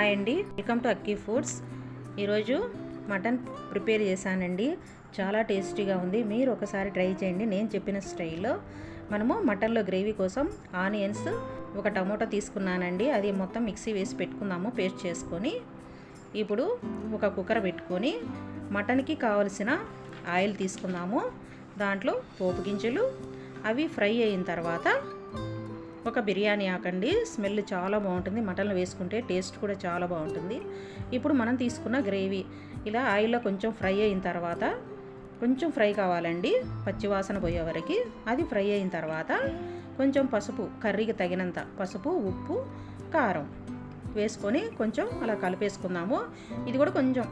Hi అండి. Welcome to Akki foods. ఈరోజు mutton prepare చేశానండి. చాలా టేస్టీగా ఉంది. మీరు ఒకసారి ట్రై చేయండి. నేను చెప్పిన స్టైల్లో మనము మటన్లో గ్రేవీ కోసం ఆనియన్స్ ఒక టమోటా తీసుకున్నానండి. అది మొత్తం మిక్సీ వేసి పెట్టుకుందాము పేస్ట్ చేసుకొని. ఇప్పుడు ఒక కుక్కర్ పెట్టుకొని మటన్కి కావలసిన ఆయిల్ తీసుకుందాము. దాంట్లో పోపు గింజలు అవి ఫ్రై అయిన తర్వాత ఒక బిర్యానీ ఆకండి. స్మెల్ చాలా బాగుంటుంది. మటన్లు వేసుకుంటే టేస్ట్ కూడా చాలా బాగుంటుంది. ఇప్పుడు మనం తీసుకున్న గ్రేవీ ఇలా ఆయిల్లో కొంచెం ఫ్రై అయిన తర్వాత కొంచెం ఫ్రై కావాలండి. పచ్చివాసన పోయే వరకు. అది ఫ్రై అయిన తర్వాత కొంచెం పసుపు కర్రీకి తగినంత పసుపు ఉప్పు కారం వేసుకొని కొంచెం అలా కలిపేసుకుందాము. ఇది కూడా కొంచెం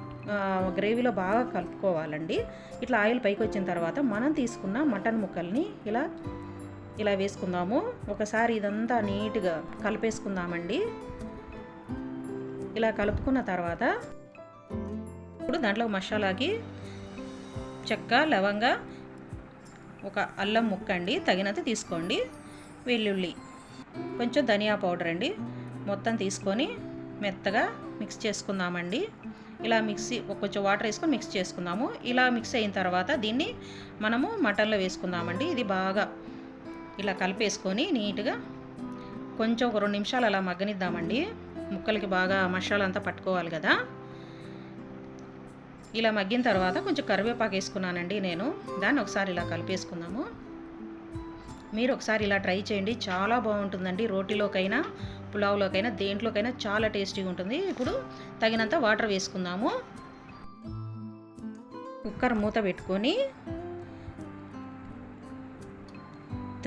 గ్రేవీలో బాగా కలుపుకోవాలండి. ఇట్లా ఆయిల్ పైకి వచ్చిన తర్వాత మనం తీసుకున్న మటన్ ముక్కల్ని ఇలా ఇలా వేసుకుందాము. ఒకసారి ఇదంతా నీట్గా కలిపేసుకుందామండి. ఇలా కలుపుకున్న తర్వాత ఇప్పుడు దాంట్లో మసాలాకి చెక్క లవంగ ఒక అల్లం ముక్క అండి. తగినంత తీసుకోండి. వెల్లుల్లి కొంచెం ధనియా పౌడర్ అండి. మొత్తం తీసుకొని మెత్తగా మిక్స్ చేసుకుందామండి. ఇలా మిక్సీ కొంచెం వాటర్ వేసుకొని మిక్స్ చేసుకుందాము. ఇలా మిక్స్ అయిన తర్వాత దీన్ని మనము మటన్లో వేసుకుందామండి. ఇది బాగా ఇలా కలిపేసుకొని నీట్గా కొంచెం ఒక రెండు నిమిషాలు అలా మగ్గనిద్దామండి. ముక్కలకి బాగా మసాలా అంతా పట్టుకోవాలి కదా. ఇలా మగ్గిన తర్వాత కొంచెం కరివేపాకు వేసుకున్నానండి నేను. దాన్ని ఒకసారి ఇలా కలిపేసుకుందాము. మీరు ఒకసారి ఇలా ట్రై చేయండి. చాలా బాగుంటుందండి. రోటీలోకైనా పులావ్లోకైనా దేంట్లోకైనా చాలా టేస్టీగా ఉంటుంది. ఇప్పుడు తగినంత వాటర్ వేసుకుందాము. కుక్కర్ మూత పెట్టుకొని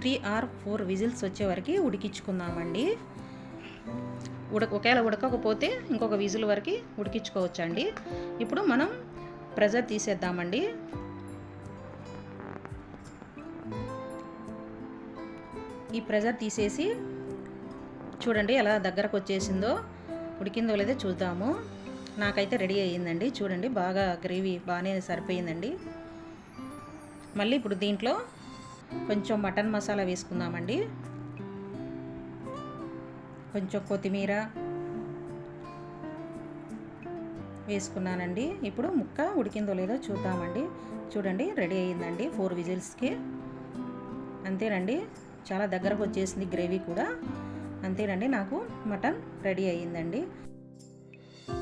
త్రీ ఆర్ ఫోర్ విజిల్స్ వచ్చే వరకు ఉడికించుకుందామండి. ఉడక ఒకవేళ ఉడకకపోతే ఇంకొక విజిల్ వరకు ఉడికించుకోవచ్చండి. ఇప్పుడు మనం ప్రెజర్ తీసేద్దామండి. ఈ ప్రెజర్ తీసేసి చూడండి ఎలా దగ్గరకు వచ్చేసిందో ఉడికిందో లేదో చూద్దాము. నాకైతే రెడీ అయ్యిందండి. చూడండి బాగా గ్రేవీ బాగానే సరిపోయిందండి. మళ్ళీ ఇప్పుడు దీంట్లో కొంచెం మటన్ మసాలా వేసుకుందామండి. కొంచెం కొత్తిమీర వేసుకున్నానండి. ఇప్పుడు ముక్క ఉడికిందో లేదో చూద్దామండి. చూడండి రెడీ అయ్యిందండి ఫోర్ విజిల్స్కి. అంతేనండి చాలా దగ్గరకు వచ్చేసింది గ్రేవీ కూడా. అంతేనండి నాకు మటన్ రెడీ అయ్యిందండి.